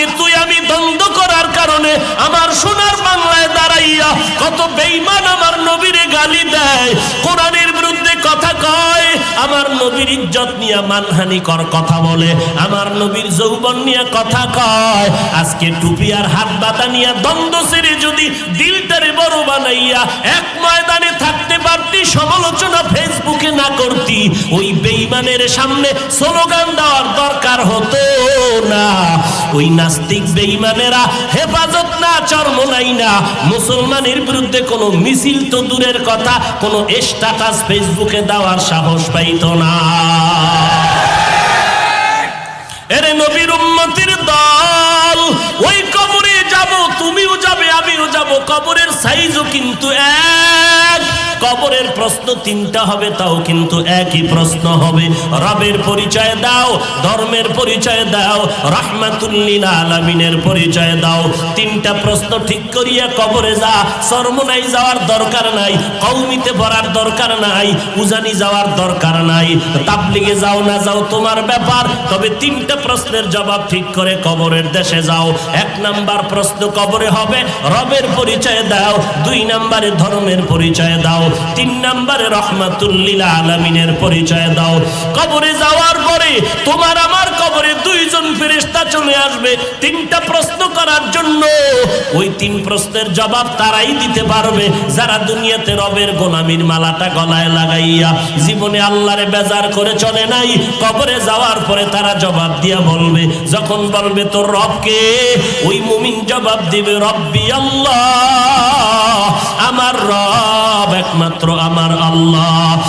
আজকে তুই আমি দ্বন্দ্ব করার কারণে আমার সোনার বাংলায় দাঁড়াইয়া কত বেইমান আমার নবীরে গালি দেয়। কোরআনের বিরুদ্ধে কথা কয়, আমার নবীর ইজ্জত নিয়ে মানহানি কর কথা বলে, আমার নবীর যৌবন নিয়ে কথা কয়। আজকে টুপি আর হাত বাতা নিয়ে দ্বন্দ্ব সেরে যদি দিলটারে বড় বানাইয়া এক ময়দানে থাকতে পারতি, সমালোচনা ফেসবুকে না করতি, ওই বেইমানের সামনে স্লোগান দেওয়ার দরকার হতো না। ওই নাস্তিক বেইমানেরা হেফাজত না চরমনাই না। মুসলমানের বিরুদ্ধে কোনো মিছিল তো দূরের কথা, কোনো স্ট্যাটাস ফেসবুকে দেওয়ার সাহস পাইতো না। এরে নবীর উম্মতির দল, ওই কবরে যাব, তুমিও যাবে, আমিও যাব, কবরের সাইজও কিন্তু এক। কবরের প্রশ্ন তিনটা হবে, তাও কিন্তু একই প্রশ্ন হবে। রবের পরিচয় দাও, ধর্মের পরিচয় দাও রাহমাতুল্লিল আলামিনের পরিচয় দাও। তিনটা প্রশ্ন ঠিক করিয়া কবরে যা সরমনাই যাওয়ার দরকার নাই কৌমিতে পড়ার দরকার নাই, উজানি যাওয়ার দরকার নাই। তাবলিগে যাও না যাও তোমার ব্যাপার, তবে তিনটা প্রশ্নের জবাব ঠিক করে কবরের দেশে যাও। এক নাম্বার প্রশ্ন কবরে হবে, রবের পরিচয় দাও, দুই নাম্বারে ধর্মের পরিচয় দাও। তিন নাম্বারে রহমাতুল্লিল আলামিনের পরিচয় দাও। কবরে যাওয়ার পরে তোমার আমার কবরে দুইজন ফেরেশতা চলে আসবে। তিনটা প্রশ্ন করার জন্য। ওই তিন প্রশ্নের জবাব তারাই দিতে পারবে। যারা দুনিয়াতে রবের গোলামির মালাটা গলায় লাগাইয়া জীবনে আল্লাহরে বেজার করে চলে নাই, কবরে যাওয়ার পরে তারা জবাব দিয়া বলবে, যখন বলবে তোর রবকে, ওই মুমিন জবাব দিবে, রব্বি আল্লাহ। একমাত্র আমার আল্লাহ।